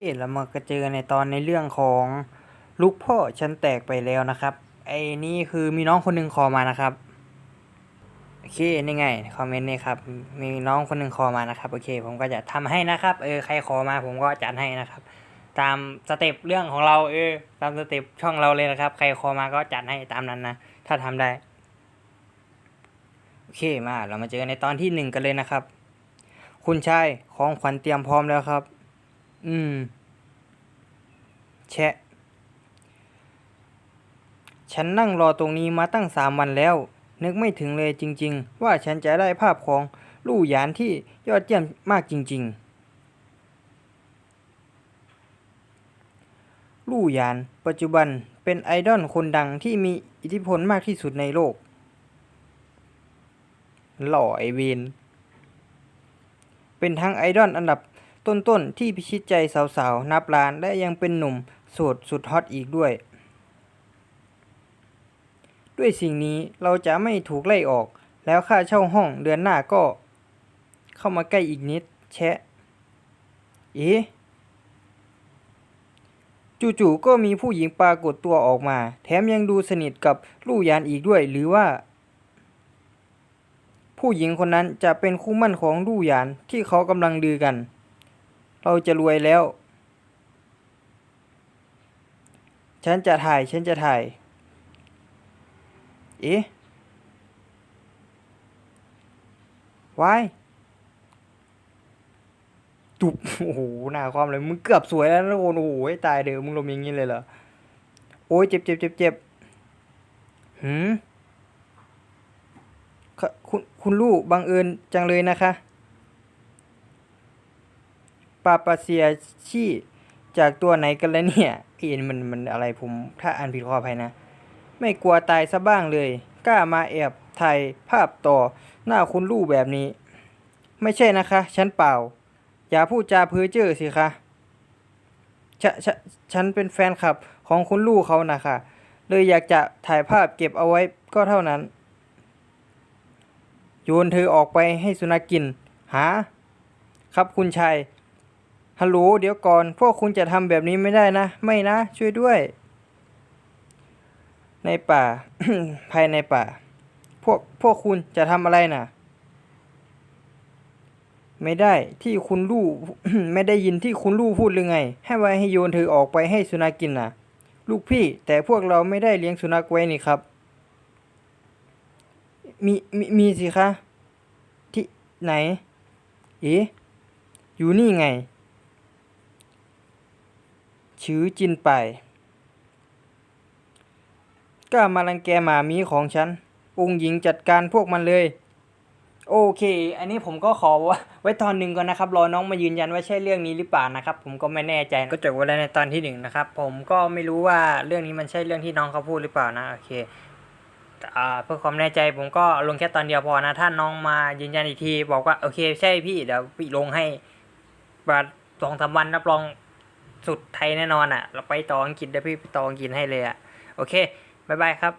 เอ๊ะเรามากระเจอในตอนในเรื่องของลูกพ่อฉันแตกไปแล้วนะครับ ไอ้นี่คือมีน้องคนหนึ่งคอมานะครับ โอเคนี่ไงคอมเมนต์นี่ครับ มีน้องคนหนึ่งคอมานะครับ โอเค ผมก็จะทำให้นะครับ เออ ใครขอมาผมก็จัดให้นะครับ ตามสเต็ปเรื่องของเรา เออ ตามสเต็ปช่องเราเลยนะครับ ใครขอมาก็จัดให้ตามนั้นนะ ถ้าทำได้ โอเค มา เรามาเจอในตอนที่หนึ่งกันเลยนะครับ คุณชายของขวัญเตรียมพร้อมแล้วครับ อืม แชะ ฉันนั่งรอตรงนี้มาตั้งสามวันแล้ว นึกไม่ถึงเลยจริง ๆ ว่าฉันจะได้ภาพของลู่หยานที่ยอดเยี่ยมมากจริง ๆ ลู่หยาน ปัจจุบันเป็นไอดอลคนดังที่มีอิทธิพลมากที่สุดในโลก หล่อไอเวนเป็นทั้งไอดอลอันดับ ต้นๆ ที่พิชิตใจสาวๆ นับล้านและยังเป็นหนุ่มโสดสุดฮอตอีกด้วย ด้วยสิ่งนี้เราจะไม่ถูกไล่ออก แล้วค่าเช่าห้องเดือนหน้าก็ เข้ามาใกล้อีกนิด แชะ เอ๊จู่ๆก็มีผู้หญิงปรากฏตัวออกมา แถมยังดูสนิทกับลู่ยานอีกด้วย หรือว่า ผู้หญิงคนนั้นจะเป็นคู่มั่นของลู่ยานที่เขากำลังดือกัน เราจะรวยแล้ว ฉันจะถ่าย ฉันจะถ่าย เอ๊ะวายจุบโอ้โหหน้าความเลยมึงเกือบสวยแล้วนะโอนโอ้โหตายเด้อมึงลมอย่างนี้เลยเหรอโอ้ยเจ็บเจ็บเจ็บเจ็บหืมคุณคุณลูกบังเอิญจังเลยนะคะาปาเซียชีจากตัวไหนกันแล้วเนี่ยเอ็นมันมันอะไรผมถ้าอ่านผิดขออภัยนะ ไม่กลัวตายซะบ้างเลย กล้ามาแอบถ่ายภาพต่อหน้าคุณลูกแบบนี้ ไม่ใช่นะคะ ฉันเปล่า อย่าพูดจาเพ้อเจ้อสิคะฉะฉะฉันเป็นแฟนคลับของคุณลูกเขานะคะเลยอยากจะถ่ายภาพเก็บเอาไว้ก็เท่านั้น โยนเธอออกไปให้สุนัขกกิน หา ครับคุณชาย ฮัลโหลเดี๋ยวก่อน พวกคุณจะทำแบบนี้ไม่ได้นะ ไม่นะ ช่วยด้วย ในป่า ภายในป่า พวกพวกคุณจะทำอะไรน่ะ ไม่ได้ที่คุณลู่ ไม่ได้ยินที่คุณลู่พูดหรือไง ให้ไว้ให้โยนเธอออกไปให้สุนัขกกินน่ะ ลูกพี่ แต่พวกเราไม่ได้เลี้ยงสุนัขไว้นี่ครับ มีมีมีสิคะ ที่ไหน เอ๊ะอยู่นี่ไง ชื้อจินไปกล้ามารังแกหมามีของฉัน องค์หญิงจัดการพวกมันเลย โอเค อันนี้ผมก็ขอไว้ตอนหนึ่งก่อนนะครับ รอน้องมายืนยันว่าใช่เรื่องนี้หรือเปล่านะครับ ผมก็ไม่แน่ใจ ก็จบไว้แล้วในตอนที่หนึ่งนะครับ ผมก็ไม่รู้ว่าเรื่องนี้มันใช่เรื่องที่น้องเขาพูดหรือเปล่านะ โอเคเพื่อความแน่ใจผมก็ลงแค่ตอนเดียวพอนะ ถ้าน้องมายืนยันอีกที บอกว่าโอเค ใช่พี่เดี๋ยวพี่ลงให้ประสองสามวันรับรอง สุดไทยแน่นอนอะ เราไปต่ออังกฤษเดี๋ยวพี่ไปต่ออังกฤษให้เลยอะ โอเค บ๊ายบายครับ